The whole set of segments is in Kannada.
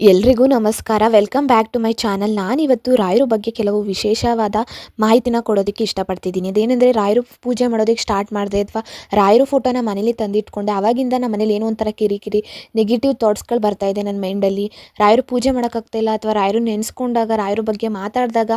ಎಲ್ರಿಗೂ ನಮಸ್ಕಾರ. Welcome back to my channel ನಾನಿವತ್ತು ರಾಯರ ಬಗ್ಗೆ ಕೆಲವು ವಿಶೇಷವಾದ ಮಾಹಿತಿನ ಕೊಡೋದಕ್ಕೆ ಇಷ್ಟಪಡ್ತಿದ್ದೀನಿ. ಅದೇನೆಂದರೆ ರಾಯರು ಪೂಜೆ ಮಾಡೋದಕ್ಕೆ ಸ್ಟಾರ್ಟ್ ಮಾಡಿದೆ ಅಥವಾ ರಾಯರು ಫೋಟೋನ ಮನೇಲಿ ತಂದಿಟ್ಕೊಂಡೆ ಆವಾಗಿಂದ ನಮ್ಮ ಮನೇಲಿ ಏನೋ ಒಂಥರ ಕಿರಿಕಿರಿ ನೆಗೆಟಿವ್ ಥಾಟ್ಸ್ಗಳು ಬರ್ತಾ ಇದೆ ನನ್ನ ಮೈಂಡಲ್ಲಿ ರಾಯರು ಪೂಜೆ ಮಾಡೋಕ್ಕಾಗ್ತಾಯಿಲ್ಲ ಅಥವಾ ರಾಯರು ನೆನೆಸ್ಕೊಂಡಾಗ, ರಾಯರ ಬಗ್ಗೆ ಮಾತಾಡಿದಾಗ,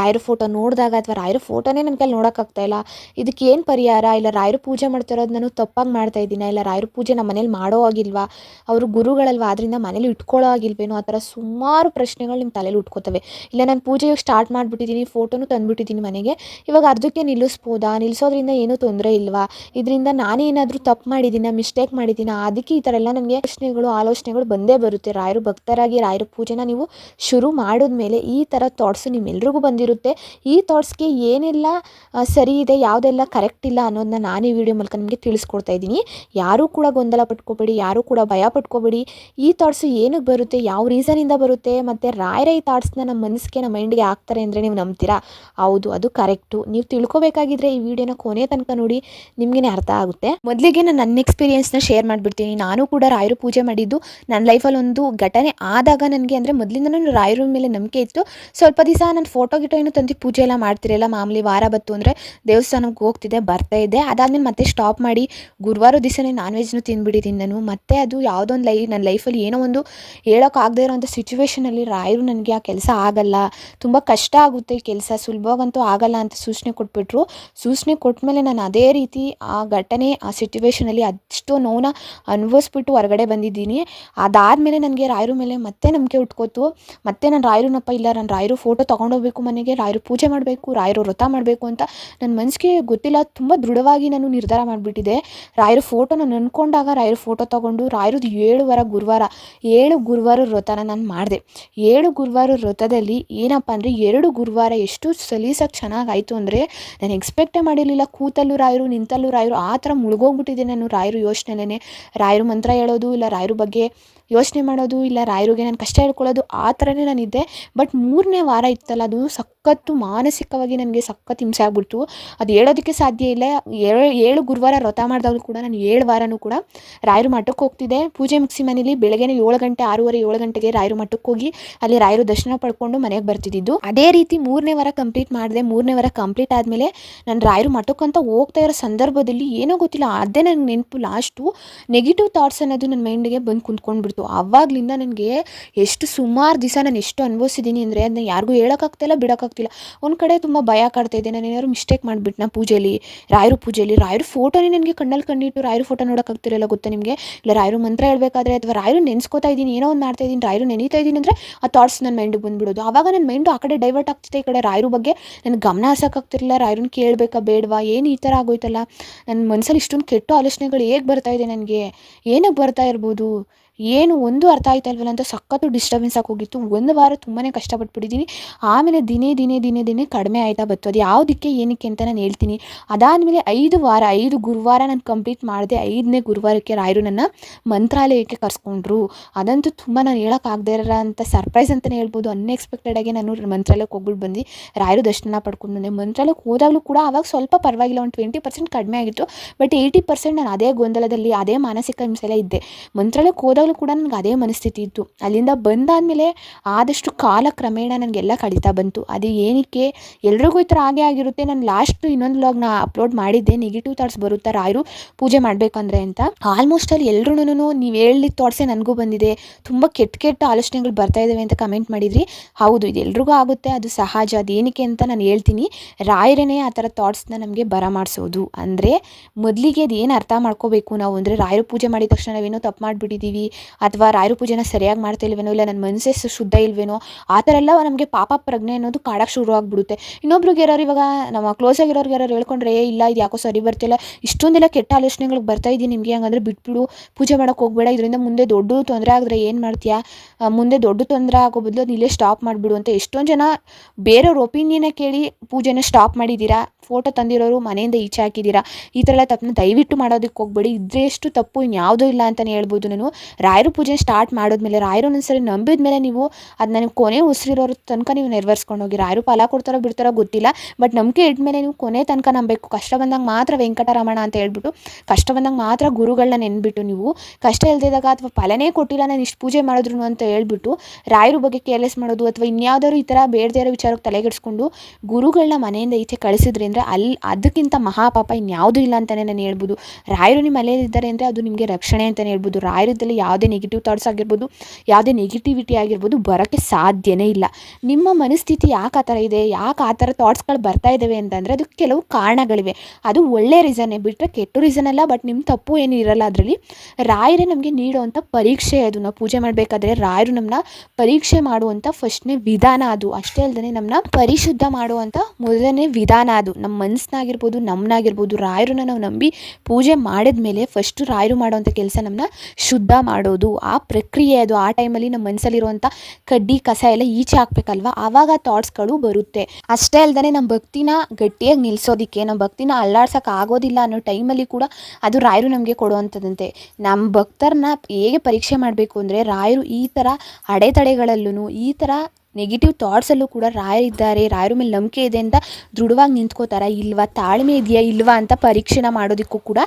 ರಾಯರ ಫೋಟೋ ನೋಡಿದಾಗ ಅಥವಾ ರಾಯರ ಫೋಟೋನೇ ನನ್ನ ಕೈಲಿ ನೋಡೋಕ್ಕಾಗ್ತಾಯಿಲ್ಲ ಇದಕ್ಕೆ ಏನು ಪರಿಹಾರ? ಇಲ್ಲ ರಾಯರು ಪೂಜೆ ಮಾಡ್ತಿರೋದು ನಾನು ತಪ್ಪಾಗಿ ಮಾಡ್ತಾ ಇದ್ದೀನ? ಇಲ್ಲ ರಾಯರ ಪೂಜೆ ನಮ್ಮ ಮನೇಲಿ ಮಾಡೋ ಆಗಿಲ್ವಾ ಅವರು ಗುರುಗಳಲ್ವಾ? ಅದರಿಂದ ಮನೇಲಿ ಇಟ್ಕೊಳ್ಳೋ ಆಗಿಲ್ವೇನೋ ಆ ಥರ ಸುಮಾರು ಪ್ರಶ್ನೆಗಳು ನಿಮ್ಮ ತಲೆಯಲ್ಲಿ ಉಟ್ಕೋತವೆ. ಇಲ್ಲ, ನಾನು ಪೂಜೆ ಸ್ಟಾರ್ಟ್ ಮಾಡಿಬಿಟ್ಟಿದ್ದೀನಿ ಫೋಟೋನು ತಂದುಬಿಟ್ಟಿದ್ದೀನಿ ಮನೆಗೆ. ಇವಾಗ ಅರ್ಧಕ್ಕೆ ನಿಲ್ಲಿಸ್ಬೋದಾ? ನಿಲ್ಲಿಸೋದ್ರಿಂದ ಏನೂ ತೊಂದರೆ ಇಲ್ವಾ? ಇದರಿಂದ ನಾನೇನಾದರೂ ತಪ್ಪು ಮಾಡಿದ್ದೀನ ಮಿಸ್ಟೇಕ್ ಮಾಡಿದ್ದೀನ ಅದಕ್ಕೆ ಈ ಥರ ಎಲ್ಲ ನನಗೆ ಪ್ರಶ್ನೆಗಳು, ಆಲೋಚನೆಗಳು ಬಂದೇ ಬರುತ್ತೆ. ರಾಯರು ಭಕ್ತರಾಗಿ, ರಾಯರ ಪೂಜೆನ ನೀವು ಶುರು ಮಾಡಿದ್ಮೇಲೆ ಈ ಥರ ಥಾಟ್ಸು ನಿಮ್ಮೆಲ್ರಿಗೂ ಬಂದಿರುತ್ತೆ. ಈ ಥಾಟ್ಸ್ಗೆ ಏನೆಲ್ಲ ಸರಿ ಇದೆ, ಯಾವುದೆಲ್ಲ ಕರೆಕ್ಟ್ ಇಲ್ಲ ಅನ್ನೋದನ್ನ ನಾನು ಈ ವಿಡಿಯೋ ಮೂಲಕ ನಿಮಗೆ ತಿಳಿಸ್ಕೊಡ್ತಾ ಇದ್ದೀನಿ. ಯಾರೂ ಕೂಡ ಗೊಂದಲ ಪಟ್ಕೋಬೇಡಿ, ಯಾರೂ ಕೂಡ ಭಯ ಪಟ್ಕೋಬೇಡಿ. ಈ ಥಾಟ್ಸು ಏನಕ್ಕೆ ಬರುತ್ತೆ ಯಾವ ರೀಸನಿಂದ ಬರುತ್ತೆ? ಮತ್ತು ರಾಯರ ಈ ಥಾಟ್ಸ್ನ ನಮ್ಮ ಮನಸ್ಸಿಗೆ ನಮ್ಮ ಮೈಂಡ್ಗೆ ಹಾಕ್ತಾರೆ ಅಂದರೆ ನೀವು ನಂಬ್ತೀರಾ? ಹೌದು, ಅದು ಕರೆಕ್ಟು ನೀವು ತಿಳ್ಕೊಬೇಕಾಗಿದ್ರೆ ಈ ವಿಡಿಯೋನ ಕೊನೆ ತನಕ ನೋಡಿ ನಿಮಗೇ ಅರ್ಥ ಆಗುತ್ತೆ. ಮೊದಲಿಗೆ ನಾನು ನನ್ನ ಎಕ್ಸ್ಪೀರಿಯೆನ್ಸ್ನ ಶೇರ್ ಮಾಡಿಬಿಡ್ತೀನಿ. ನಾನು ಕೂಡ ರಾಯರು ಪೂಜೆ ಮಾಡಿದ್ದು ನನ್ನ ಲೈಫಲ್ಲಿ ಒಂದು ಘಟನೆ ಆದಾಗ ನನಗೆ ಅಂದರೆ ಮೊದಲಿಂದ ನಾನು ರಾಯರ ಮೇಲೆ ನಂಬಿಕೆ ಇತ್ತು. ಸ್ವಲ್ಪ ದಿವಸ ನಾನು ಫೋಟೋ ಗಿಟೋ ಏನು ತಂದು ಪೂಜೆ ಎಲ್ಲ ಮಾಡ್ತಿರಲಿಲ್ಲ ಮಾಮೂಲಿ ವಾರ ಬತ್ತು ಅಂದರೆ ದೇವಸ್ಥಾನಕ್ಕೆ ಹೋಗ್ತಿದ್ದೆ, ಬರ್ತಾ ಇದ್ದೆ. ಅದಾದ್ಮೇಲೆ ಮತ್ತೆ ಸ್ಟಾಪ್ ಮಾಡಿ ಗುರುವಾರ ದಿವಸನೇ ನಾನ್ ವೆಜ್ನು ತಿಂದ್ಬಿಟ್ಟಿದ್ದೀನಿ ನಾನು. ಮತ್ತೆ ಅದು ಯಾವುದೋ ಒಂದು ಲೈ ನನ್ನ ಲೈಫಲ್ಲಿ ಏನೋ ಒಂದು ಹೇಳೋಕ್ಕಾಗದೇ ಇರೋಂಥ ಸಿಚುವೇಷನಲ್ಲಿ ರಾಯರು ನನಗೆ ಆ ಕೆಲಸ ಆಗಲ್ಲ, ತುಂಬ ಕಷ್ಟ ಆಗುತ್ತೆ ಈ ಕೆಲಸ ಸುಲಭವಾಗಂತೂ ಆಗಲ್ಲ ಅಂತ ಸೂಚನೆ ಕೊಟ್ಬಿಟ್ರು. ಸೂಚನೆ ಕೊಟ್ಟ ಮೇಲೆ ನಾನು ಅದೇ ರೀತಿ ಆ ಘಟನೆ, ಆ ಸಿಚುವೇಷನಲ್ಲಿ ಅಷ್ಟು ನೋವನ್ನ ಅನುಭವಿಸ್ಬಿಟ್ಟು ಹೊರಗಡೆ ಬಂದಿದ್ದೀನಿ. ಅದಾದಮೇಲೆ ನನಗೆ ರಾಯರ ಮೇಲೆ ಮತ್ತೆ ನಂಬಿಕೆ ಉಟ್ಕೋತು. ಮತ್ತೆ ನಾನು ರಾಯರನಪ್ಪ ಇಲ್ಲ, ನಾನು ರಾಯರು ಫೋಟೋ ತೊಗೊಂಡೋಗ್ಬೇಕು ಮನೆಗೆ, ರಾಯರು ಪೂಜೆ ಮಾಡಬೇಕು, ರಾಯರು ವ್ರತ ಮಾಡಬೇಕು ಅಂತ ನನ್ನ ಮನಸ್ಸಿಗೆ ಗೊತ್ತಿಲ್ಲ. ತುಂಬ ದೃಢವಾಗಿ ನಾನು ನಿರ್ಧಾರ ಮಾಡಿಬಿಟ್ಟಿದೆ. ರಾಯರ ಫೋಟೋ ನಾನು ಅಂದ್ಕೊಂಡಾಗ ರಾಯರ ಫೋಟೋ ತೊಗೊಂಡು, ರಾಯರದ್ದು ಏಳು ವಾರ ಗುರುವಾರ, ಏಳು ಗುರುವಾರ ವ್ರತನ ನಾನು ಮಾಡಿದೆ. ಏಳು ಗುರುವಾರ ವ್ರತದಲ್ಲಿ ಏನಪ್ಪ ಅಂದರೆ ಎರಡು ಗುರುವಾರ ಎಷ್ಟು ಸಲೀಸಾಗಿ ಚೆನ್ನಾಗಾಯಿತು ಅಂದರೆ ನಾನು ಎಕ್ಸ್ಪೆಕ್ಟೇ ಮಾಡಿರಲಿಲ್ಲ ಕೂತಲ್ಲೂ ರಾಯರು, ನಿಂತಲ್ಲೂ ರಾಯರು, ಆ ಥರ ಮುಳುಗೋಗ್ಬಿಟ್ಟಿದ್ದೆ ನಾನು ರಾಯರು ಯೋಚನೆಲೇ ರಾಯರು ಮಂತ್ರ ಹೇಳೋದು ಇಲ್ಲ, ರಾಯರು ಬಗ್ಗೆ ಯೋಚನೆ ಮಾಡೋದು ಇಲ್ಲ, ರಾಯರಿಗೆ ನಾನು ಕಷ್ಟ ಹೇಳ್ಕೊಳ್ಳೋದು ಆ ಥರನೇ ನಾನಿದ್ದೆ. ಬಟ್ ಮೂರನೇ ವಾರ ಇತ್ತಲ್ಲ, ಅದು ಸಖತ್ತು ಮಾನಸಿಕವಾಗಿ ನನಗೆ ಸಖತ್ತು ಹಿಂಸೆ ಆಗ್ಬಿಡ್ತು. ಅದು ಹೇಳೋದಕ್ಕೆ ಸಾಧ್ಯ ಇಲ್ಲ. ಏಳು ಗುರುವಾರ ವ್ರತ ಮಾಡಿದಾಗಲೂ ಕೂಡ, ನಾನು ಏಳು ವಾರನೂ ಕೂಡ ರಾಯರು ಮಠಕ್ಕೆ ಹೋಗ್ತಿದ್ದೆ. ಪೂಜೆ ಮುಗಿಸಿ ಮನೇಲಿ ಬೆಳಗ್ಗೆನೇ ಏಳು ಗಂಟೆ, ಆರೂವರೆ, ಏಳು ಗಂಟೆಗೆ ರಾಯರು ಮಠಕ್ಕೆ ಹೋಗಿ ಅಲ್ಲಿ ರಾಯರು ದರ್ಶನ ಪಡ್ಕೊಂಡು ಮನೆಗೆ ಬರ್ತಿದ್ದಿದ್ದು. ಅದೇ ರೀತಿ ಮೂರನೇ ವಾರ ಕಂಪ್ಲೀಟ್ ಮಾಡಿದೆ. ಮೂರನೇ ವಾರ ಕಂಪ್ಲೀಟ್ ಆದಮೇಲೆ ನಾನು ರಾಯರು ಮಠಕ್ಕಂತ ಹೋಗ್ತಾ ಇರೋ ಸಂದರ್ಭದಲ್ಲಿ ಏನೋ ಗೊತ್ತಿಲ್ಲ, ಅದೇ ನನಗೆ ನೆನಪು ಲಾಸ್ಟು ನೆಗೆಟಿವ್ ಥಾಟ್ಸ್ ಅನ್ನೋದು ನನ್ನ ಮೈಂಡಿಗೆ ಬಂದು ಕುಂತ್ಕೊಂಡ್ಬಿಡ್ತು. ಆವಾಗಲಿಂದ ನನಗೆ ಎಷ್ಟು ಸುಮಾರು ದಿವಸ ನಾನು ಎಷ್ಟು ಅನುಭವಿಸಿದ್ದೀನಿ ಅಂದರೆ ಅದನ್ನ ಯಾರಿಗೂ ಹೇಳೋಕ್ಕಾಗ್ತಿಲ್ಲ ಬಿಡೋಕ್ಕಾಗ್ತಿಲ್ಲ. ಒಂದು ಕಡೆ ತುಂಬ ಭಯ ಕಾಡ್ತಾ ಇದೆ. ನಾನು ಏನಾದ್ರು ಮಿಸ್ಟೇಕ್ ಮಾಡಿಬಿಟ್ನ ಪೂಜೆಲಿ, ರಾಯರು ಪೂಜೆಯಲ್ಲಿ ರಾಯರು ಫೋಟೋನೇ ನನಗೆ ಕಣ್ಣಲ್ಲಿ ಕಂಡಿಟ್ಟು ರಾಯರು ಫೋಟೋ ನೋಡೋಕ್ಕಾಗ್ತಿರಲ್ಲ ಗೊತ್ತಾ ನಿಮಗೆ? ಇಲ್ಲ, ರಾಯರು ಮಂತ್ರ ಹೇಳಬೇಕಾದ್ರೆ ಅಥವಾ ರಾಯರು ನೆನೆಸ್ಕೋತಾ ಇದ್ದೀನಿ, ಏನೋ ಒಂದು ಮಾಡ್ತಾ ಇದ್ದೀನಿ, ರಾಯರು ನೆನೀತಾ ಇದ್ದೀನಿ ಅಂದರೆ ಆ ಥಾಟ್ಸ್ ನನ್ನ ಮೈಂಡಿಗೆ ಬಂದ್ಬಿಡೋದು. ಆವಾಗ ನನ್ನ ಮೈಂಡು ಆ ಕಡೆ ಡೈವರ್ಟ್ ಆಗ್ತಿದೆ, ಈ ಕಡೆ ರಾಯರು ಬಗ್ಗೆ ನನಗೆ ಗಮನ ಹರ್ಸೋಕ್ಕಾಗ್ತಿರಲಿಲ್ಲ ರಾಯರನ್ನ ಕೇಳಬೇಕಾ ಬೇಡವಾ, ಏನು ಈ ಥರ ಆಗೋಯ್ತಲ್ಲ? ನನ್ನ ಮನಸ್ಸಲ್ಲಿ ಇಷ್ಟೊಂದು ಕೆಟ್ಟ ಆಲೋಚನೆಗಳು ಹೇಗೆ ಬರ್ತಾ ಇದೆ ನನಗೆ? ಏನಕ್ಕೆ ಬರ್ತಾ ಇರ್ಬೋದು? ಏನು ಒಂದು ಅರ್ಥ ಆಯ್ತಾ ಇಲ್ವಲ್ಲ ಅಂತ ಸಖತ್ತು ಡಿಸ್ಟರ್ಬೆನ್ಸ್ ಆಗೋಗಿತ್ತು ಒಂದು ವಾರ ತುಂಬಾ ಕಷ್ಟಪಟ್ಬಿಟ್ಟಿದ್ದೀನಿ ಆಮೇಲೆ ದಿನೇ ದಿನೇ ದಿನೇ ದಿನೇ ಕಡಿಮೆ ಆಯ್ತಾ ಬತ್ತು ಅದು ಯಾವುದಕ್ಕೆ, ಏನಕ್ಕೆ ಅಂತ ನಾನು ಹೇಳ್ತೀನಿ. ಅದಾದಮೇಲೆ ಐದು ವಾರ, ಐದು ಗುರುವಾರ ನಾನು ಕಂಪ್ಲೀಟ್ ಮಾಡಿದೆ. ಐದನೇ ಗುರುವಾರಕ್ಕೆ ರಾಯರು ನನ್ನ ಮಂತ್ರಾಲಯಕ್ಕೆ ಕರ್ಸ್ಕೊಂಡ್ರು. ಅದಂತೂ ತುಂಬ ನಾನು ಹೇಳೋಕ್ಕಾಗದೇ ಇರೋ ಅಂತ ಸರ್ಪ್ರೈಸ್ ಅಂತಲೇ ಹೇಳ್ಬೋದು. ಅನ್ಎಕ್ಸ್ಪೆಕ್ಟೆಡ್ ಆಗಿ ನಾನು ಮಂತ್ರಾಲಯಕ್ಕೆ ಹೋಗ್ಬಿಟ್ಟು ಬಂದು ರಾಯರು ದರ್ಶನ ಪಡ್ಕೊಂಡು ಬಂದೆ. ಮಂತ್ರಾಲಯಕ್ಕೆ ಹೋದಾಗಲೂ ಕೂಡ ಆವಾಗ ಸ್ವಲ್ಪ ಪರವಾಗಿಲ್ಲ. ಒಂದು ಟ್ವೆಂಟಿ ಪರ್ಸೆಂಟ್ ಕಡಿಮೆ ಆಗಿತ್ತು. ಬಟ್ ಏಯ್ಟಿ ಪರ್ಸೆಂಟ್ ನಾನು ಅದೇ ಗೊಂದಲದಲ್ಲಿ, ಅದೇ ಮಾನಸಿಕ ಹಿಂಸೆಲ್ಲ ಇದ್ದೆ. ಮಂತ್ರಾಲಯಕ್ಕೆ ಕೂಡ ನನಗೆ ಅದೇ ಮನಸ್ಥಿತಿ ಇತ್ತು. ಅಲ್ಲಿಂದ ಬಂದಾದಮೇಲೆ ಆದಷ್ಟು ಕಾಲ ಕ್ರಮೇಣ ನನಗೆಲ್ಲ ಕಳೀತಾ ಬಂತು. ಅದು ಏನಕ್ಕೆ? ಎಲ್ರಿಗೂ ಈ ಥರ ಹಾಗೆ ಆಗಿರುತ್ತೆ. ನಾನು ಲಾಸ್ಟ್ ಇನ್ನೊಂದು ವ್ಲಾಗ್ನ ಅಪ್ಲೋಡ್ ಮಾಡಿದ್ದೆ. ನೆಗೆಟಿವ್ ಥಾಟ್ಸ್ ಬರುತ್ತಾ ರಾಯರು? ಪೂಜೆ ಮಾಡಬೇಕಂದ್ರೆ ಅಂತ. ಆಲ್ಮೋಸ್ಟ್ ಅಲ್ಲಿ ಎಲ್ರೂ ನೀವು ಹೇಳಿದ ಥಾಟ್ಸೇ ನನಗೂ ಬಂದಿದೆ. ತುಂಬ ಕೆಟ್ಟ ಕೆಟ್ಟ ಆಲೋಚನೆಗಳು ಬರ್ತಾ ಇದ್ದಾವೆ ಅಂತ ಕಮೆಂಟ್ ಮಾಡಿದ್ರಿ. ಹೌದು, ಇದು ಎಲ್ರಿಗೂ ಆಗುತ್ತೆ. ಅದು ಸಹಜ. ಅದು ಏನಕ್ಕೆ ಅಂತ ನಾನು ಹೇಳ್ತೀನಿ. ರಾಯರೇನೇ ಆ ಥರ ಥಾಟ್ಸ್ನ ನಮಗೆ ಬರಮಾಡಿಸೋದು ಅಂದರೆ ಮೊದಲಿಗೆ ಅದು ಏನು ಅರ್ಥ ಮಾಡ್ಕೋಬೇಕು ನಾವು? ಅಂದರೆ ರಾಯರು ಪೂಜೆ ಮಾಡಿದ ತಕ್ಷಣ ನಾವೇನೋ ತಪ್ಪು ಮಾಡಿಬಿಟ್ಟಿದ್ದೀವಿ ಅಥವಾ ರಾಯರು ಪೂಜೆನ ಸರಿಯಾಗಿ ಮಾಡ್ತಾ ಇಲ್ವೇನೋ ಇಲ್ಲ ನನ್ನ ಮನಸ್ಸೇ ಶುದ್ಧ ಇಲ್ವೇನೋ ಆ ಥರ ಎಲ್ಲ ನಮಗೆ ಪಾಪ ಪ್ರಜ್ಞೆ ಅನ್ನೋದು ಕಾಡಕ್ಕೆ ಶುರು ಆಗಿಬಿಡುತ್ತೆ. ಇನ್ನೊಬ್ರಿಗೆ ಯಾರು ಇವಾಗ ನಮ್ಮ ಕ್ಲೋಸ್ ಆಗಿರೋರ್ಗೆ ಯಾರು ಹೇಳ್ಕೊಂಡ್ರೆ "ಏ, ಇಲ್ಲ ಇದು ಯಾಕೋ ಸರಿ ಬರ್ತಿಲ್ಲ ಇಷ್ಟೊಂದೆಲ್ಲ ಕೆಟ್ಟ ಆಲೋಚನೆಗಳಿಗೆ ಬರ್ತಾ ಇದ್ದೀನಿ ನಿಮಗೆ ಹಂಗಂದ್ರೆ ಬಿಟ್ಬಿಡು ಪೂಜೆ ಮಾಡೋಕೆ ಹೋಗಬೇಡ. ಇದರಿಂದ ಮುಂದೆ ದೊಡ್ಡ ತೊಂದರೆ ಆಗಿದ್ರೆ ಏನು ಮಾಡ್ತೀಯಾ? ಮುಂದೆ ದೊಡ್ಡ ತೊಂದರೆ ಆಗೋ ಬದಲು ನೀಲೇ ಇಲ್ಲೇ ಸ್ಟಾಪ್ ಮಾಡಿಬಿಡು ಅಂತ ಎಷ್ಟೊಂದು ಜನ ಬೇರೆಯವ್ರ ಒಪಿನಿಯನ್ನ ಕೇಳಿ ಪೂಜೆನ ಸ್ಟಾಪ್ ಮಾಡಿದ್ದೀರಾ? ಫೋಟೋ ತಂದಿರೋರು ಮನೆಯಿಂದ ಈಚೆ ಹಾಕಿದ್ದೀರಾ? ಈ ಥರ ಎಲ್ಲ ತಪ್ಪನ್ನ ದಯವಿಟ್ಟು ಮಾಡೋದಕ್ಕೆ ಹೋಗ್ಬೇಡಿ. ಇದ್ರೆಷ್ಟು ತಪ್ಪು ಇನ್ಯಾವುದೂ ಇಲ್ಲ ಅಂತಲೇ ಹೇಳ್ಬೋದು ನಾನು. ರಾಯರು ಪೂಜೆ ಸ್ಟಾರ್ಟ್ ಮಾಡಿದ್ಮೇಲೆ ರಾಯರು ಒಂದ್ಸರಿ ನಂಬಿದ ಮೇಲೆ ನೀವು ಅದು ನನಗೆ ಕೊನೆ ಉಸಿರಿರೋರ ತನಕ ನೀವು ನೆರವೇರಿಸ್ಕೊಂಡು ಹೋಗಿ. ರಾಯರು ಫಲ ಕೊಡ್ತಾರೋ ಬಿಡ್ತಾರೋ ಗೊತ್ತಿಲ್ಲ ಬಟ್ ನಂಬಿಕೆ ಇಟ್ಮೇಲೆ ನೀವು ಕೊನೆ ತನಕ ನಂಬಬೇಕು ಕಷ್ಟ ಬಂದಾಗ ಮಾತ್ರ ವೆಂಕಟರಮಣ ಅಂತ ಹೇಳ್ಬಿಟ್ಟು, ಕಷ್ಟ ಬಂದಾಗ ಮಾತ್ರ ಗುರುಗಳನ್ನ ನೆನ್ಬಿಟ್ಟು ನೀವು, ಕಷ್ಟ ಇಲ್ದಿದಾಗ ಅಥವಾ ಫಲನೇ ಕೊಟ್ಟಿಲ್ಲ ನಾನು ಇಷ್ಟು ಪೂಜೆ ಮಾಡಿದ್ರು ಅಂತ ಹೇಳ್ಬಿಟ್ಟು, ರಾಯರ ಬಗ್ಗೆ ಕೇರ್ಲೆಸ್ ಮಾಡೋದು ಅಥವಾ ಇನ್ಯಾವುದಾದ್ರು ಈ ಥರ ಬೇಡದೇ ಇರೋ ವಿಚಾರಕ್ಕೆ ತಲೆಗೆಡಿಸ್ಕೊಂಡು ಗುರುಗಳನ್ನ ಮನೆಯಿಂದ ಈಚೆ ಕಳಿಸಿದ್ರಿ ಅಂದರೆ ಅಲ್ಲಿ ಅದಕ್ಕಿಂತ ಮಹಾಪಾಪ ಇನ್ಯಾವುದೂ ಇಲ್ಲ ಅಂತಲೇ ನಾನು ಹೇಳ್ಬೋದು. ರಾಯರು ನಿಮ್ಮ ಮನೆಯಲ್ಲಿದ್ದಾರೆ ಅಂದರೆ ಅದು ನಿಮಗೆ ರಕ್ಷಣೆ ಅಂತಲೇ ಹೇಳ್ಬೋದು. ರಾಯರದಲ್ಲಿ ಯಾವುದೇ ನೆಗೆಟಿವ್ ಥಾಟ್ಸ್ ಆಗಿರ್ಬೋದು, ಯಾವುದೇ ನೆಗೆಟಿವಿಟಿ ಆಗಿರ್ಬೋದು ಬರೋಕ್ಕೆ ಸಾಧ್ಯನೇ ಇಲ್ಲ. ನಿಮ್ಮ ಮನಸ್ಥಿತಿ ಯಾಕೆ ಆ ಥರ ಇದೆ, ಯಾಕೆ ಆ ಥರ ಥಾಟ್ಸ್ಗಳು ಬರ್ತಾ ಇದ್ದಾವೆ ಅಂತಂದರೆ ಅದು ಕೆಲವು ಕಾರಣಗಳಿವೆ. ಅದು ಒಳ್ಳೆ ರೀಸನ್ನೇ ಬಿಟ್ಟರೆ ಕೆಟ್ಟ ರೀಸನ್ ಅಲ್ಲ ಬಟ್ ನಿಮ್ಮ ತಪ್ಪು ಏನು ಇರಲ್ಲ ಅದರಲ್ಲಿ. ರಾಯರೇ ನಮಗೆ ನೀಡುವಂಥ ಪರೀಕ್ಷೆ ಅದು. ನಾವು ಪೂಜೆ ಮಾಡಬೇಕಾದ್ರೆ ರಾಯರು ನಮ್ಮನ್ನ ಪರೀಕ್ಷೆ ಮಾಡುವಂಥ ಫಸ್ಟ್ನೇ ವಿಧಾನ ಅದು. ಅಷ್ಟೇ ಅಲ್ಲದೆ ನಮ್ಮನ್ನ ಪರಿಶುದ್ಧ ಮಾಡುವಂಥ ಮೊದಲನೇ ವಿಧಾನ ಅದು. ನಮ್ಮ ಮನಸ್ಸನ್ನಾಗಿರ್ಬೋದು ನಮ್ಮನ್ನಾಗಿರ್ಬೋದು ರಾಯರನ್ನ ನಾವು ನಂಬಿ ಪೂಜೆ ಮಾಡಿದ ಮೇಲೆ ಫಸ್ಟು ರಾಯರು ಮಾಡುವಂಥ ಕೆಲಸ ನಮ್ಮನ್ನ ಶುದ್ಧ ಮಾಡೋದು, ಆ ಪ್ರಕ್ರಿಯೆ ಅದು ಆ ಟೈಮಲ್ಲಿ ನಮ್ಮ ಮನಸ್ಸಲ್ಲಿರುವಂಥ ಕಡ್ಡಿ, ಕಸ ಎಲ್ಲ ಈಚೆ ಹಾಕ್ಬೇಕಲ್ವ? ಆವಾಗ ಥಾಟ್ಸ್ಗಳು ಬರುತ್ತೆ. ಅಷ್ಟೇ ಅಲ್ಲದೆ ನಮ್ಮ ಭಕ್ತಿನ ಗಟ್ಟಿಯಾಗಿ ನಿಲ್ಲಿಸೋದಕ್ಕೆ ನಮ್ಮ ಭಕ್ತಿನ ಅಲ್ಲಾಡ್ಸೋಕೆ ಆಗೋದಿಲ್ಲ ಅನ್ನೋ ಟೈಮಲ್ಲಿ ಕೂಡ ಅದು ರಾಯರು ನಮಗೆ ಕೊಡುವಂಥದ್ದಂತೆ. ನಮ್ಮ ಭಕ್ತರನ್ನ ಹೇಗೆ ಪರೀಕ್ಷೆ ಮಾಡಬೇಕು ಅಂದರೆ ರಾಯರು ಈ ಥರ ಅಡೆತಡೆಗಳಲ್ಲೂ ಈ ಥರ ನೆಗೆಟಿವ್ ಥಾಟ್ಸಲ್ಲೂ ಕೂಡ ರಾಯರಿದ್ದಾರೆ ರಾಯರ ಮೇಲೆ ನಂಬಿಕೆ ಇದೆ ಅಂತ ದೃಢವಾಗಿ ನಿಂತ್ಕೋತಾರ? ಇಲ್ವಾ? ತಾಳ್ಮೆ ಇದೆಯಾ? ಇಲ್ವಾ ಅಂತ ಪರೀಕ್ಷೆನ ಮಾಡೋದಕ್ಕೂ ಕೂಡ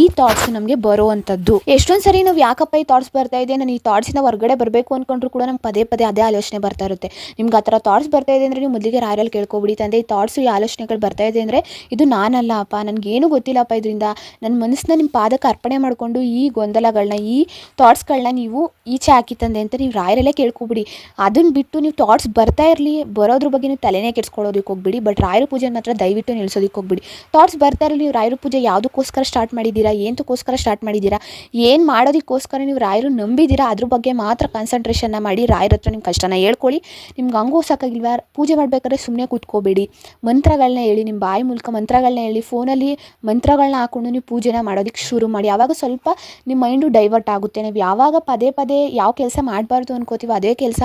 ಈ ಥಾಟ್ಸ್ ನಮಗೆ ಬರುವಂಥದ್ದು. ಎಷ್ಟೊಂದು ಸರಿ ನಾವು ಯಾಕಪ್ಪ ಈ ಥಾಟ್ಸ್ ಬರ್ತಾ ಇದೆ? ನಾನು ಈ ಥಾಟ್ಸಿಂದ ಹೊರಗಡೆ ಬರಬೇಕು ಅಂದ್ಕೊಂಡ್ರು ಕೂಡ ನಮ್ಗೆ ಪದೇ ಪದೇ ಅದೇ ಆಲೋಚನೆ ಬರ್ತಾ ಇರುತ್ತೆ. ನಿಮ್ಗೆ ಆ ಥರ ಥಾಟ್ಸ್ ಬರ್ತಾ ಇದೆ ಅಂದರೆ ನೀವು ಮೊದಲಿಗೆ ರಾಯರಲ್ಲಿ ಕೇಳ್ಕೊಬಿಡಿ ತಂದೆ. ಈ ಥಾಟ್ಸು ಈ ಆಲೋಚನೆಗಳು ಬರ್ತಾ ಇದೆ ಅಂದರೆ ಇದು ನಾನಲ್ಲ ಅಪ್ಪ. ನನಗೇನು ಗೊತ್ತಿಲ್ಲಪ್ಪ ಇದರಿಂದ. ನನ್ನ ಮನಸ್ಸನ್ನ ನಿಮ್ಮ ಪಾದಕ್ಕೆ ಅರ್ಪಣೆ ಮಾಡಿಕೊಂಡು ಈ ಗೊಂದಲಗಳನ್ನ ಈ ಥಾಟ್ಸ್ಗಳನ್ನ ನೀವು ಈಚೆ ಹಾಕಿ ತಂದೆ ಅಂತ ನೀವು ರಾಯರಲ್ಲೇ ಕೇಳ್ಕೊಬಿಡಿ. ಅದನ್ನ ಬಿಟ್ಟು ನೀವು ಥಾಟ್ಸ್ ಬರ್ತಾ ಇರಲಿ, ಬರೋದ್ರ ಬಗ್ಗೆ ನೀವು ತಲೆನೇ ಕೆಡ್ಸ್ಕೊಳ್ಳೋದಕ್ಕೆ ಹೋಗ್ಬಿಡಿ ಬಟ್ ರಾಯರ ಪೂಜೆ ಮಾತ್ರ ದಯವಿಟ್ಟು ನಿಲ್ಸೋದಕ್ಕೆ ಹೋಗ್ಬಿಡಿ. ಥಾಟ್ಸ್ ಬರ್ತಾ ಇರಲಿ, ನೀವು ರಾಯರ ಪೂಜೆ ಯಾವುದಕ್ಕೋಸ್ಕರ ಸ್ಟಾರ್ಟ್ ಮಾಡಿದ್ದೀರಾ ಏನಕ್ಕೋಸ್ಕರ ಸ್ಟಾರ್ಟ್ ಮಾಡಿದ್ದೀರಾ, ಏನು ಮಾಡೋದಕ್ಕೋಸ್ಕರ ನೀವು ರಾಯರು ನಂಬಿದ್ದೀರಾ, ಅದ್ರ ಬಗ್ಗೆ ಮಾತ್ರ ಕಾನ್ಸಂಟ್ರೇಷನ್ನ ಮಾಡಿ ರಾಯರ ಹತ್ರ ನಿಮ್ಮ ಕಷ್ಟನ ಹೇಳ್ಕೊಳ್ಳಿ. ನಿಮ್ಗೆ ಹಂಗೂ ಪೂಜೆ ಮಾಡಬೇಕಾದ್ರೆ ಸುಮ್ಮನೆ ಕೂತ್ಕೋಬೇಡಿ. ಮಂತ್ರಗಳನ್ನ ಹೇಳಿ ನಿಮ್ಮ ಬಾಯಿ ಮೂಲಕ ಮಂತ್ರಗಳನ್ನ ಹೇಳಿ, ಫೋನಲ್ಲಿ ಮಂತ್ರಗಳನ್ನ ಹಾಕೊಂಡು ನೀವು ಪೂಜೆನ ಮಾಡೋದಕ್ಕೆ ಶುರು ಮಾಡಿ. ಆವಾಗ ಸ್ವಲ್ಪ ನಿಮ್ಮ ಮೈಂಡು ಡೈವರ್ಟ್ ಆಗುತ್ತೆ. ನೀವು ಯಾವಾಗ ಪದೇ ಪದೇ ಯಾವ ಕೆಲಸ ಮಾಡಬಾರ್ದು ಅನ್ಕೋತೀವೋ ಅದೇ ಕೆಲಸ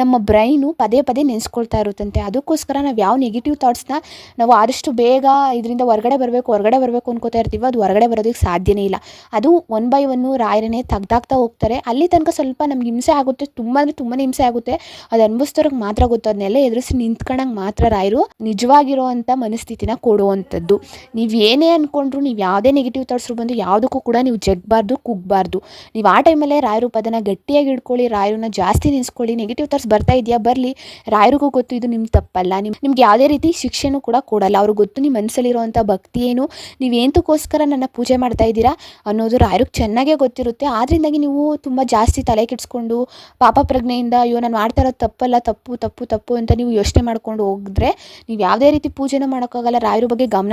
ನಮ್ಮ ಬ್ರೈನು ಪದೇ ಪದೇ ನೆನೆಸ್ಕೊಳ್ತಾ ಇರುತ್ತಂತೆ. ಅದಕ್ಕೋಸ್ಕರ ನಾವು ಯಾವ ನೆಗೆಟಿವ್ ಥಾಟ್ಸ್ನ ನಾವು ಆದಷ್ಟು ಬೇಗ ಇದರಿಂದ ಹೊರಗಡೆ ಬರಬೇಕು ಹೊರಗಡೆ ಬರಬೇಕು ಅನ್ಕೋತಾ ಇರ್ತೀವಿ ಅದು ಹೊರಗಡೆ ಬರೋದಕ್ಕೆ ಸಾಧ್ಯನೇ ಇಲ್ಲ. ಅದು ಒನ್ ಬೈ ಒನ್ನು ರಾಯರನ್ನೇ ತೆಗ್ದಾಗ್ತಾ ಹೋಗ್ತಾರೆ. ಅಲ್ಲಿ ತನಕ ಸ್ವಲ್ಪ ನಮ್ಗೆ ಹಿಂಸೆ ಆಗುತ್ತೆ, ತುಂಬ ಅಂದರೆ ತುಂಬಾ ಹಿಂಸೆ ಆಗುತ್ತೆ. ಅದು ಅನುಭವಿಸ್ತೋರಿಗೆ ಮಾತ್ರ ಗೊತ್ತು. ಅದನ್ನೆಲ್ಲ ಎದುರಿಸಿ ನಿಂತ್ಕೊಂಡಂಗೆ ಮಾತ್ರ ರಾಯರು ನಿಜವಾಗಿರುವಂಥ ಮನಸ್ಥಿತಿನ ಕೊಡುವಂಥದ್ದು. ನೀವು ಏನೇ ಅಂದ್ಕೊಂಡ್ರು ನೀವು ಯಾವುದೇ ನೆಗೆಟಿವ್ ಥಾಟ್ಸ್ ಬಂದು ಯಾವುದಕ್ಕೂ ಕೂಡ ನೀವು ಜಗ್ಬಾರ್ದು, ಕುಗ್ಬಾರ್ದು. ನೀವು ಆ ಟೈಮಲ್ಲೇ ರಾಯರು ಪದನ ಗಟ್ಟಿಯಾಗಿ ಹಿಡ್ಕೊಳ್ಳಿ ರಾಯರನ್ನ ಜಾಸ್ತಿ ನೆನೆಸ್ಕೊಳ್ಳಿ ನೆಗೆಟಿವ್ ಥಾಟ್ಸ್ ಬರ್ತಾ ಇದೆಯಾ, ಬರಲಿ. ರಾಯರಿಗೂ ಗೊತ್ತು, ಇದು ನಿಮ್ಮ ತಪ್ಪಲ್ಲ. ನಿಮ್ಮ ನಿಮ್ಗೆ ಯಾವುದೇ ರೀತಿ ಶಿಕ್ಷೆನೂ ಕೂಡ ಕೊಡಲ್ಲ. ಅವ್ರಿಗೆ ಗೊತ್ತು ನಿಮ್ಮ ಮನಸ್ಸಲ್ಲಿರುವಂಥ ಭಕ್ತಿ ಏನು. ನೀವು ಏಂತಕ್ಕೋಸ್ಕರ ನನ್ನ ಪೂಜೆ ಮಾಡ್ತಾ ಇದ್ದೀರಾ ಅನ್ನೋದು ರಾಯರಿಗೆ ಚೆನ್ನಾಗೇ ಗೊತ್ತಿರುತ್ತೆ. ಆದ್ರಿಂದಾಗಿ ನೀವು ತುಂಬ ಜಾಸ್ತಿ ತಲೆ ಕೆಡಿಸ್ಕೊಂಡು, ಪಾಪ ಪ್ರಜ್ಞೆಯಿಂದ, ಅಯ್ಯೋ, ನಾನು ಮಾಡ್ತಾ ಇರೋದು ತಪ್ಪಲ್ಲ, ತಪ್ಪು ತಪ್ಪು ತಪ್ಪು ಅಂತ ನೀವು ಯೋಚನೆ ಮಾಡ್ಕೊಂಡು ಹೋಗಿದ್ರೆ, ನೀವು ಯಾವುದೇ ರೀತಿ ಪೂಜೆನ ಮಾಡೋಕ್ಕಾಗಲ್ಲ, ರಾಯರ ಬಗ್ಗೆ ಗಮನ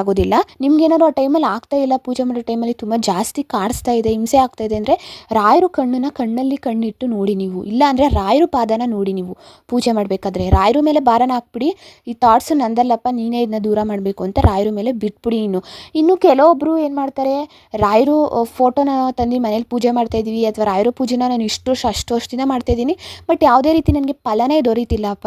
ಆಗೋದಿಲ್ಲ ನಿಮ್ಗೆ ಏನಾದ್ರು ಆ ಟೈಮಲ್ಲಿ ಆಗ್ತಾ ಇಲ್ಲ, ಪೂಜೆ ಮಾಡೋ ಟೈಮಲ್ಲಿ ತುಂಬ ಜಾಸ್ತಿ ಕಾಣಿಸ್ತಾ ಇದೆ, ಹಿಂಸೆ ಆಗ್ತಾ ಇದೆ ಅಂದರೆ, ರಾಯರು ಕಣ್ಣನ್ನ ಕಣ್ಣಲ್ಲಿ ಕಣ್ಣಿಟ್ಟು ನೋಡಿ ನೀವು. ಇಲ್ಲ ಅಂದರೆ ರಾಯರು ಪಾದನ ನೋಡಿ ನೀವು ಪೂಜೆ ಮಾಡಬೇಕಾದ್ರೆ. ರಾಯರ ಮೇಲೆ ಭಾರನ ಹಾಕ್ಬಿಡಿ. ಈ ಥಾಟ್ಸು ನಂದಲ್ಲಪ್ಪ, ನೀನೇ ಇದನ್ನ ದೂರ ಮಾಡಬೇಕು ಅಂತ ರಾಯರ ಮೇಲೆ ಬಿಟ್ಬಿಡಿ ಇನ್ನು. ಇನ್ನು ಕೆಲವೊಬ್ಬರು ಏನು ಮಾಡ್ತಾರೆ, ರಾಯರು ಫೋಟೋನ ತಂದು ಮನೇಲಿ ಪೂಜೆ ಮಾಡ್ತಾ ಇದ್ದೀವಿ ಅಥವಾ ರಾಯರ ಪೂಜೆನ ನಾನು ಇಷ್ಟು ವರ್ಷ ಅಷ್ಟು ವರ್ಷದಿಂದ ಮಾಡ್ತಾ ಇದ್ದೀನಿ ಬಟ್ ಯಾವುದೇ ರೀತಿ ನನಗೆ ಫಲನೇ ದೊರೀತಿಲ್ಲಪ್ಪ.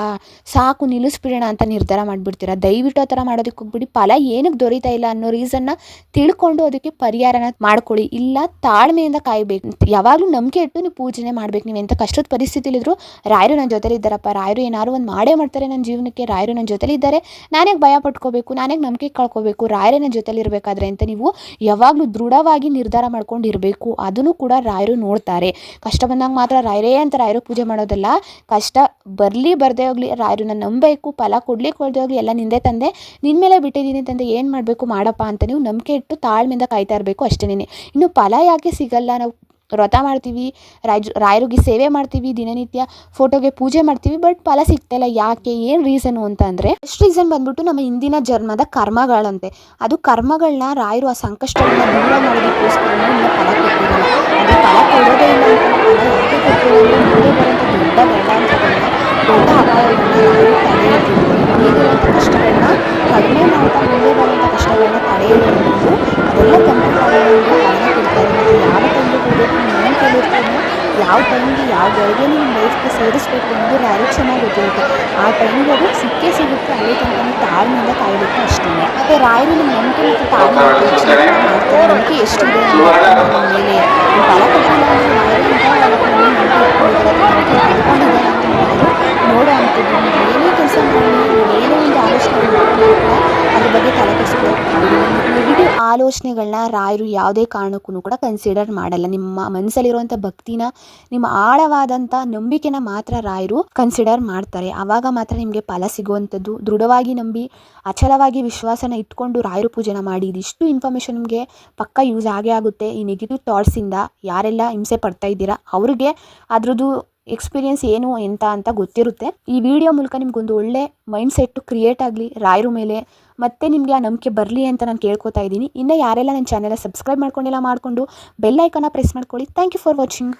ಸಾಕು, ನಿಲ್ಲಿಸ್ಬಿಡೋಣ ಅಂತ ನಿರ್ಧಾರ ಮಾಡಿಬಿಡ್ತೀರ? ದಯವಿಟ್ಟು ಆ ಥರ ಮಾಡೋದಕ್ಕೆ ಹೋಗ್ಬಿಡಿ. ಫಲ ಏನಕ್ಕೆ ದೊರೀತಾ ಇಲ್ಲ ಅನ್ನೋ ರೀಸನ್ನ ತಿಳ್ಕೊಂಡು ಅದಕ್ಕೆ ಪರಿಹಾರನ ಮಾಡ್ಕೊಳ್ಳಿ. ಇಲ್ಲ ತಾಳ್ಮೆಯಿಂದ ಕಾಯಬೇಕು. ಯಾವಾಗಲೂ ನಂಬಿಕೆ ಇಟ್ಟು ನೀವು ಪೂಜೆನೆ ಮಾಡ್ಬೇಕು. ನೀವು ಎಂಥ ಕಷ್ಟದ ಪರಿಸ್ಥಿತಿಲಿದ್ರು ರಾಯರು ನನ್ನ ಜೊತೆಲಿ ಇದ್ದಾರಪ್ಪ. ರಾಯರು ಏನಾದ್ರು ಒಂದು ಮಾಡೇ ಮಾಡ್ತಾರೆ ನನ್ನ ಜೀವನಕ್ಕೆ. ರಾಯರು ನನ್ನ ಜೊತೆಲಿ ಇದ್ದಾರೆ. ನಾನೇ ಭಯ ಪಟ್ಕೋಬೇಕು? ನಾನೇ ನಂಬಿಕೆ ಕಳ್ಕೋಬೇಕು? ರಾಯರೇ ನನ್ನ ಜೊತೆಲಿ ಇರಬೇಕಾದ್ರೆ ಅಂತ ನೀವು ಯಾವಾಗಲೂ ದೃಢವಾಗಿ ನಿರ್ಧಾರ ಮಾಡ್ಕೊಂಡಿರಬೇಕು. ಅದನ್ನು ಕೂಡ ರಾಯರು ನೋಡ್ತಾರೆ. ಕಷ್ಟ ಬಂದಾಗ ಮಾತ್ರ ರಾಯರೇ ಅಂತ ರಾಯರು ಪೂಜೆ ಮಾಡೋದಲ್ಲ. ಕಷ್ಟ ಬರಲಿ ಬರದೇ ಹೋಗಲಿ, ರಾಯರನ್ನ ನಂಬಬೇಕು. ಫಲ ಕೊಡಲಿ ಕೊಡದೆ ಹೋಗಲಿ, ಎಲ್ಲ ನಿಂದೆ ತಂದೆ. ನಿನ್ನ ಮೇಲೆ ಬಿಟ್ಟಿದ್ದೀನಿ ತಂದೆ, ಏನು ಮಾಡಬೇಕು ಮಾಡಪ್ಪ ಅಂತ ನೀವು ನಂಬಿಕೆ ಇಟ್ಟು ತಾಳ್ಮೆಯಿಂದ ಕಾಯ್ತಾ ಇರಬೇಕು ಅಷ್ಟೇ ಇನ್ನು ಫಲ ಯಾಕೆ ಸಿಗಲ್ಲ? ನಾವು ವ್ರತ ಮಾಡ್ತೀವಿ, ರಾಜ, ರಾಯರಿಗೆ ಸೇವೆ ಮಾಡ್ತೀವಿ, ದಿನನಿತ್ಯ ಫೋಟೋಗೆ ಪೂಜೆ ಮಾಡ್ತೀವಿ, ಬಟ್ ಫಲ ಸಿಗ್ತಾಯಿಲ್ಲ ಯಾಕೆ, ಏನು ರೀಸನು ಅಂತ ಅಂದರೆ ಎಷ್ಟು ರೀಸನ್ ಬಂದ್ಬಿಟ್ಟು ನಮ್ಮ ಹಿಂದಿನ ಜನ್ಮದ ಕರ್ಮಗಳಂತೆ. ಅದು ಕರ್ಮಗಳನ್ನ ರಾಯರು ಆ ಸಂಕಷ್ಟಗಳನ್ನ ದೂರ ಮಾಡೋದಕ್ಕೋಸ್ಕರ ಲೈಫ್ಗೆ ಸೇರಿಸ್ಬೇಕು ಅನ್ನೋದು ರಾಯರಿಗೆ ಚೆನ್ನಾಗಿ ಗೊತ್ತಿರುತ್ತೆ. ಆ ಟೈಮಿಗೆ ಅದು ಸಿಕ್ಕೇ ಸಿಗುತ್ತೆ, ಅಲ್ಲಿ ತನಕ ತಾಳ್ಮೆಯಿಂದ ಕಾಯಬೇಕು ಅಷ್ಟೇ ಮತ್ತು ರಾಯರು ನಿಮ್ಮ ನಂಬಿಕೆ ಮತ್ತು ತಾಳ್ಮೆ ಮಾಡ್ತಾರೆ. ನಂಬಿಕೆ ಎಷ್ಟಿದೆ ಮೇಲೆ ಫಲ ಕೊಟ್ಟಿಲ್ಲ ನೋಡೋ ಅಂಥದ್ದು. ಏನೇ ಕೆಲಸ ಮಾಡಿ ಏನೇ ಒಂದು ಆಲೋಚನೆ ಆಲೋಚನೆಗಳನ್ನ ರಾಯರು ಯಾವುದೇ ಕಾರಣಕ್ಕೂ ಕೂಡ ಕನ್ಸಿಡರ್ ಮಾಡಲ್ಲ. ನಿಮ್ಮ ಮನಸ್ಸಲ್ಲಿರುವಂಥ ಭಕ್ತಿನ, ನಿಮ್ಮ ಆಳವಾದಂಥ ನಂಬಿಕೆನ ಮಾತ್ರ ರಾಯರು ಕನ್ಸಿಡರ್ ಮಾಡ್ತಾರೆ. ಆವಾಗ ಮಾತ್ರ ನಿಮಗೆ ಫಲ ಸಿಗುವಂಥದ್ದು. ದೃಢವಾಗಿ ನಂಬಿ, ಅಚಲವಾಗಿ ವಿಶ್ವಾಸನ ಇಟ್ಕೊಂಡು ರಾಯರು ಪೂಜೆನ ಮಾಡಿ, ಇದಿಷ್ಟು ಇನ್ಫಾರ್ಮೇಷನ್ ನಿಮಗೆ ಪಕ್ಕ ಯೂಸ್ ಆಗೇ ಆಗುತ್ತೆ. ಈ ನೆಗೆಟಿವ್ ಥಾಟ್ಸಿಂದ ಯಾರೆಲ್ಲ ಹಿಂಸೆ ಪಡ್ತಾ ಇದ್ದೀರಾ, ಅವ್ರಿಗೆ ಅದ್ರದ್ದು ಎಕ್ಸ್ಪೀರಿಯನ್ಸ್ ಏನು, ಎಂತ ಅಂತ ಗೊತ್ತಿರುತ್ತೆ. ಈ ವಿಡಿಯೋ ಮೂಲಕ ನಿಮ್ಗೊಂದು ಒಳ್ಳೆ ಮೈಂಡ್ ಸೆಟ್ ಕ್ರಿಯೇಟ್ ಆಗಲಿ, ರಾಯರು ಮೇಲೆ. ಮತ್ತೆ ನಿಮಗೆ ಆ ನಂಬಿಕೆ ಬರಲಿ ಅಂತ ನಾನು ಕೇಳ್ಕೊತಾ ಇದ್ದೀನಿ. ಇನ್ನೂ ಯಾರೆಲ್ಲ ನನ್ನ ಚಾನೆಲ್ ಸಬ್ಸ್ಕ್ರೈಬ್ ಮಾಡ್ಕೊಂಡಿಲ್ಲ ಮಾಡಿಕೊಂಡು ಬೆಲ್ ಐಕನ್ನ ಪ್ರೆಸ್ ಮಾಡ್ಕೊಳ್ಳಿ. Thank you for watching